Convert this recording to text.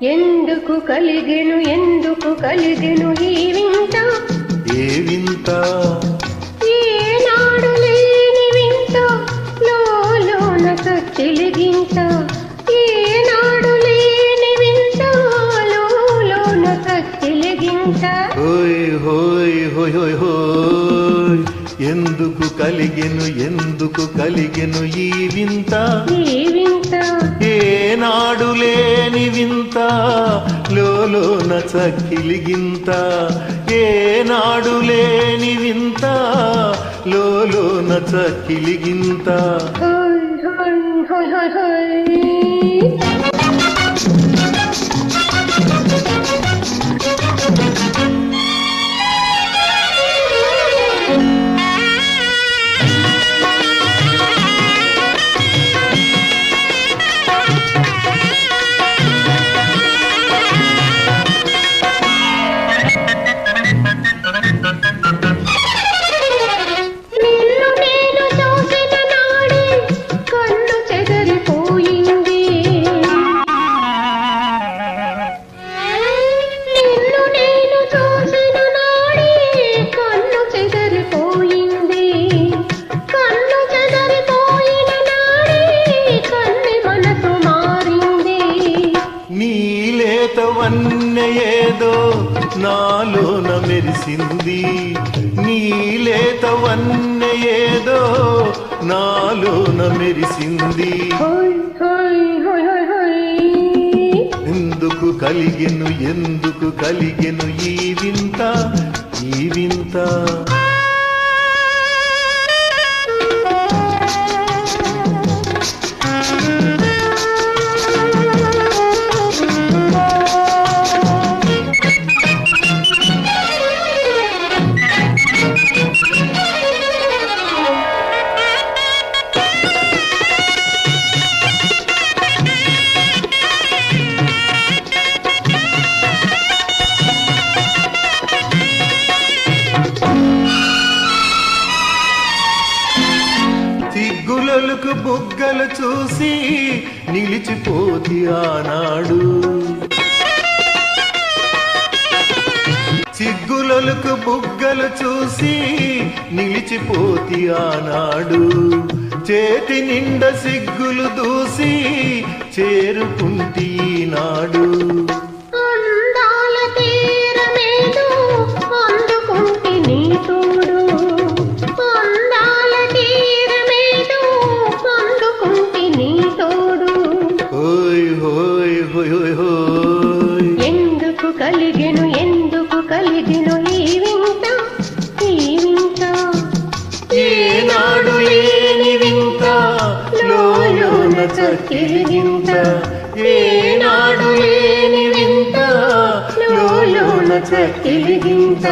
ఎందుకు కలిగెను ఎందుకు కలిగెను ఈ వింత? ఏ వింత? ఏనాడు లేని వింత లోన కచ్చిలిగింత ఏనాడు లేని వింత లోన కచ్చిలిగింత హోయ్ హోయ్ హోయ్ హోయ్ హోయ్. ఎందుకు కలిగెను ఎందుకు కలిగెను ఈ వింత? ఈ వింత ఏనాడు లేని వింత లోన చక్కిలిగింత. ఏనాడు లేని వింత లోన చక్కిలిగింత. హోయ్ నీలేత వన్నె ఏదో నాలోన మెరిసింది. నీలేత వన్నె ఏదో నాలోన మెరిసింది. ఎందుకు కలిగెను ఎందుకు కలిగెను ఈ వింత ఈ వింత. సిగ్గులలకు బుగ్గలు చూసి నిలిచిపోతి ఆనాడు. సిగ్గులలకు బుగ్గలు చూసి నిలిచిపోతి ఆనాడు. చేతి నిండ సిగ్గులు దూసి చేరుకుంటి ఈనాడు అందాల తీరమేదో అందుకుంటి నీ తోడు అందాల తీరమేదో అందుకుంటి నీ తోడు హోయ్ హోయ్ హోయ్ హోయ్ హోయ్. ఎందుకు కలిగెను ఎందుకు కలిగెను ఈ వింత ఈ వింత? ఏనాడు లోలోన చక్కిలిగింత ఏనాడు లేని వింత లోలోన చక్కిలిగింత